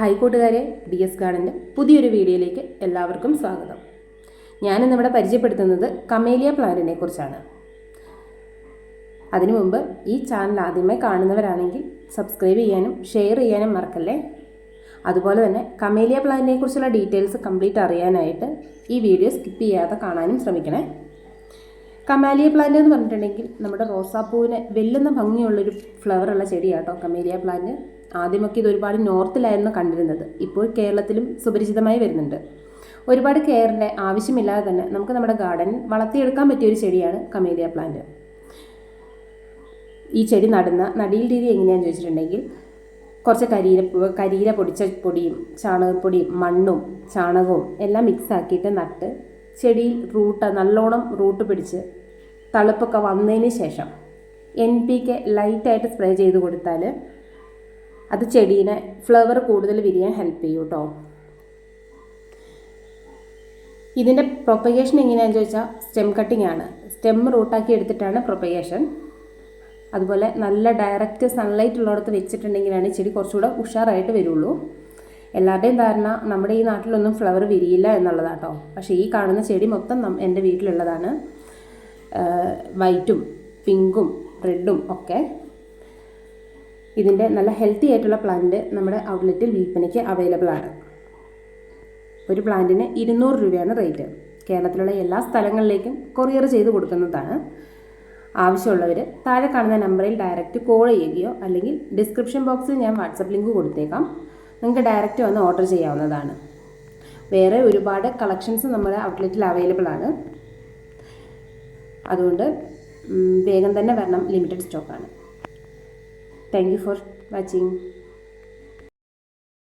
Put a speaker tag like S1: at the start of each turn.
S1: Hi കൂട്ടുകാരെ D S ഗാർഡന്റെ പുതിയൊരു വീഡിയോയിലേക്ക് എല്ലാവർക്കും സ്വാഗതം. ഞാനിന്നിവിടെ പരിചയപ്പെടുത്തുന്നത് കമേലിയ പ്ലാന്റിനെ കുറിച്ചാണ്. അതിനു മുമ്പ് ഈ ചാനൽ ആദ്യമായി കാണുന്നവരാണെങ്കിൽ സബ്സ്ക്രൈബ് ചെയ്യാനും ഷെയർ ചെയ്യാനും മറക്കല്ലേ? അതുപോലെ തന്നെ കമേലിയ പ്ലാന്റിനെ കുറിച്ചുള്ള ഡീറ്റെയിൽസ് കംപ്ലീറ്റ് അറിയാനായിട്ട് ഈ വീഡിയോ സ്കിപ്പ് ചെയ്യാതെ കാണാനും ശ്രമിക്കണേ. കമാലിയ പ്ലാന്റ് എന്ന് പറഞ്ഞിട്ടുണ്ടെങ്കിൽ നമ്മുടെ റോസാപ്പൂവിന് വെല്ലുന്ന ഭംഗിയുള്ളൊരു ഫ്ലവറുള്ള ചെടിയാട്ടോ കമേലിയ പ്ലാന്റ് ആദ്യമൊക്കെ ഇത് ഒരുപാട് നോർത്തിലായിരുന്നു കണ്ടിരുന്നത്. ഇപ്പോൾ കേരളത്തിലും സുപരിചിതമായി വരുന്നുണ്ട്. ഒരുപാട് കെയറിന്റെ ആവശ്യമില്ലാതെ തന്നെ നമുക്ക് നമ്മുടെ ഗാർഡനിൽ വളർത്തിയെടുക്കാൻ പറ്റിയ ഒരു ചെടിയാണ് കമേലിയ പ്ലാന്റ് ഈ ചെടി നടുന്ന നടീൽ രീതി എങ്ങനെയാണെന്ന് ചോദിച്ചിട്ടുണ്ടെങ്കിൽ കുറച്ച് കരിയില കരിയില പൊടിച്ച പൊടിയും ചാണകപ്പൊടിയും മണ്ണും ചാണകവും എല്ലാം മിക്സ് ആക്കിയിട്ട് നട്ട് ചെടിയിൽ റൂട്ട് നല്ലോണം റൂട്ട് പിടിച്ച് തളുപ്പൊക്കെ വന്നതിന് ശേഷം എൻ പി കെ ലൈറ്റായിട്ട് സ്പ്രേ ചെയ്ത് കൊടുത്താൽ അത് ചെടീനെ ഫ്ലവർ കൂടുതൽ വിരിയാൻ ഹെൽപ്പ് ചെയ്യും കേട്ടോ ഇതിന്റെ പ്രൊപ്പഗേഷൻ എങ്ങനെയാണെന്ന് ചോദിച്ചാൽ സ്റ്റെം കട്ടിംഗ് ആണ്. സ്റ്റെം റൂട്ടാക്കി എടുത്തിട്ടാണ് പ്രൊപ്പഗേഷൻ അതുപോലെ നല്ല ഡയറക്റ്റ് സൺലൈറ്റ് ഉള്ളിടത്ത് വെച്ചിട്ടുണ്ടെങ്കിലാണ് ചെടി കുറച്ചുകൂടെ ഉഷാറായിട്ട് വരുള്ളൂ. എല്ലാവരുടെയും ധാരണ നമ്മുടെ ഈ നാട്ടിലൊന്നും ഫ്ലവർ വിരിയില്ല എന്നുള്ളതാട്ടോ പക്ഷേ ഈ കാണുന്ന ചെടി മൊത്തം എന്റെ വീട്ടിലുള്ളതാണ്. വൈറ്റും പിങ്കും റെഡും ഒക്കെ ഇതിന്റെ നല്ല ഹെൽത്തി ആയിട്ടുള്ള പ്ലാന്റ് നമ്മുടെ ഔട്ട്ലെറ്റിൽ വിൽപ്പനയ്ക്ക് അവൈലബിൾ ആണ്. ഒരു പ്ലാന്റിന് ഇരുന്നൂറ് രൂപയാണ് റേറ്റ് കേരളത്തിലുള്ള എല്ലാ സ്ഥലങ്ങളിലേക്കും കൊറിയർ ചെയ്ത് കൊടുക്കുന്നതാണ്. ആവശ്യമുള്ളവർ താഴെ കാണുന്ന നമ്പറിൽ ഡയറക്റ്റ് കോൾ ചെയ്യുകയോ അല്ലെങ്കിൽ ഡിസ്ക്രിപ്ഷൻ ബോക്സിൽ ഞാൻ വാട്സപ്പ് ലിങ്ക് കൊടുത്തേക്കാം. നിങ്ങൾക്ക് ഡയറക്റ്റ് വന്ന് ഓർഡർ ചെയ്യാവുന്നതാണ്. വേറെ ഒരുപാട് കളക്ഷൻസ് നമ്മുടെ ഔട്ട്ലെറ്റിൽ അവൈലബിൾ ആണ്. അതുകൊണ്ട് വേഗം തന്നെ വരണം. ലിമിറ്റഡ് സ്റ്റോക്കാണ് താങ്ക് യു ഫോർ വാച്ചിങ്